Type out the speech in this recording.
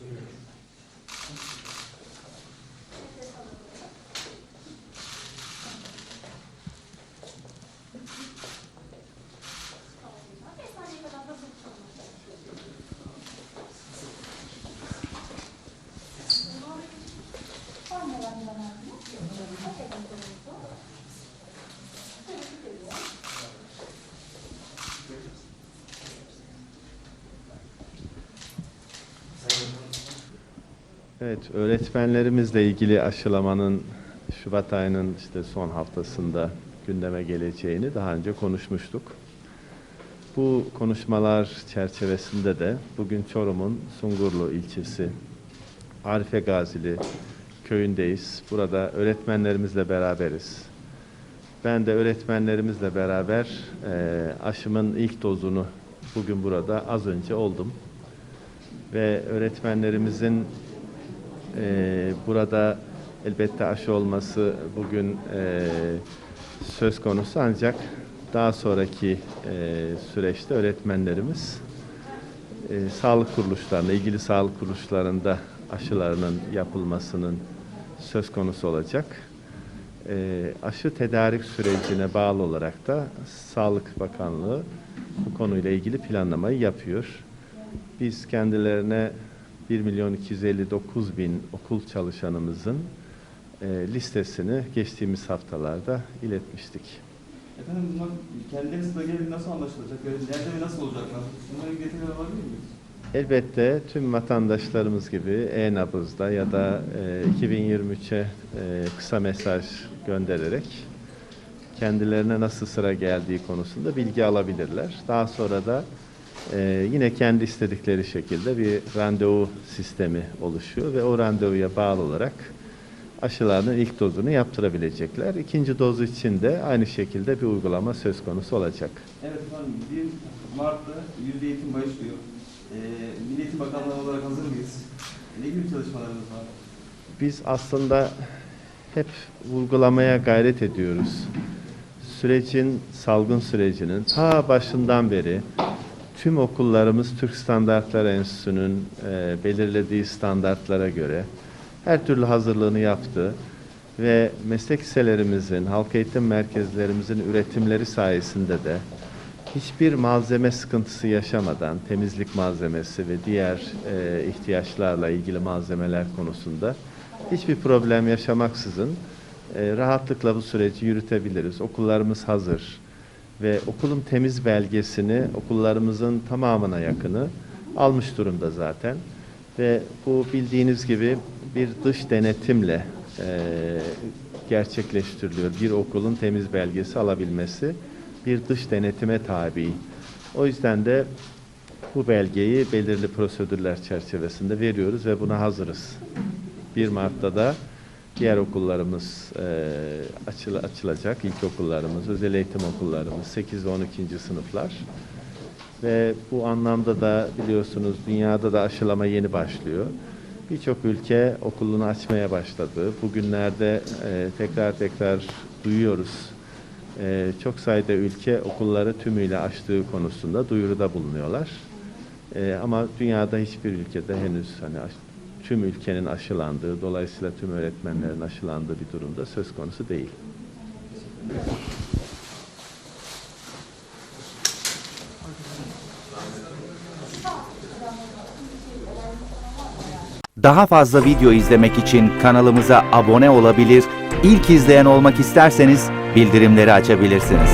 Cheers. Evet, öğretmenlerimizle ilgili aşılamanın Şubat ayının işte son haftasında gündeme geleceğini daha önce konuşmuştuk. Bu konuşmalar çerçevesinde de bugün Çorum'un Sungurlu ilçesi Arife Gazili köyündeyiz. Burada öğretmenlerimizle beraberiz. Ben de öğretmenlerimizle beraber eee, aşımın ilk dozunu bugün burada az önce oldum. Ve öğretmenlerimizin eee, burada elbette aşı olması bugün eee, söz konusu ancak daha sonraki eee, süreçte öğretmenlerimiz eee, sağlık kuruluşlarına, ilgili sağlık kuruluşlarında aşılarının yapılmasının söz konusu olacak. Eee, aşı tedarik sürecine bağlı olarak da Sağlık Bakanlığı bu konuyla ilgili planlamayı yapıyor. Biz kendilerine 1 milyon 259 bin okul çalışanımızın eee, listesini geçtiğimiz haftalarda iletmiştik. Efendim bunlar kendileri sırayla nasıl anlaşılacak? Yani nerede ve nasıl olacaklar? Bunları detaylı alabilir miyiz? Elbette tüm vatandaşlarımız gibi e-nabızda ya da e, 2023'e e, kısa mesaj göndererek kendilerine nasıl sıra geldiği konusunda bilgi alabilirler. Daha sonra da e, yine kendi istedikleri şekilde bir randevu sistemi oluşuyor ve o randevuya bağlı olarak aşılarının ilk dozunu yaptırabilecekler. İkinci doz için de aynı şekilde bir uygulama söz konusu olacak. Evet efendim 1 Mart'ta yüzde eğitim başlıyor. Ee, Milli Eğitim Bakanlığı olarak hazır mıyız? Ne gibi çalışmalarımız var? Biz aslında hep vurgulamaya gayret ediyoruz. Sürecin, salgın sürecinin ta başından beri tüm okullarımız Türk Standartlar Enstitüsü'nün e, belirlediği standartlara göre her türlü hazırlığını yaptı ve meslek liselerimizin, halk eğitim merkezlerimizin üretimleri sayesinde de hiçbir malzeme sıkıntısı yaşamadan temizlik malzemesi ve diğer e, ihtiyaçlarla ilgili malzemeler konusunda hiçbir problem yaşamaksızın e, rahatlıkla bu süreci yürütebiliriz. Okullarımız hazır ve okulun temiz belgesini okullarımızın tamamına yakını almış durumda zaten. Ve bu bildiğiniz gibi bir dış denetimle e, gerçekleştiriliyor. Bir okulun temiz belgesi alabilmesi bir dış denetime tabi. O yüzden de bu belgeyi belirli prosedürler çerçevesinde veriyoruz ve buna hazırız. 1 Mart'ta da diğer okullarımız e, açıl, açılacak. İlkokullarımız, özel eğitim okullarımız, 8 ve 12. sınıflar. Ve bu anlamda da biliyorsunuz dünyada da aşılama yeni başlıyor. Birçok ülke okulunu açmaya başladı. Bugünlerde e, tekrar tekrar duyuyoruz. E, çok sayıda ülke okulları tümüyle açtığı konusunda duyuruda bulunuyorlar. E, ama dünyada hiçbir ülkede henüz hani tüm ülkenin aşılandığı, dolayısıyla tüm öğretmenlerin aşılandığı bir durumda söz konusu değil. Daha fazla video izlemek için kanalımıza abone olabilir, ilk izleyen olmak isterseniz bildirimleri açabilirsiniz.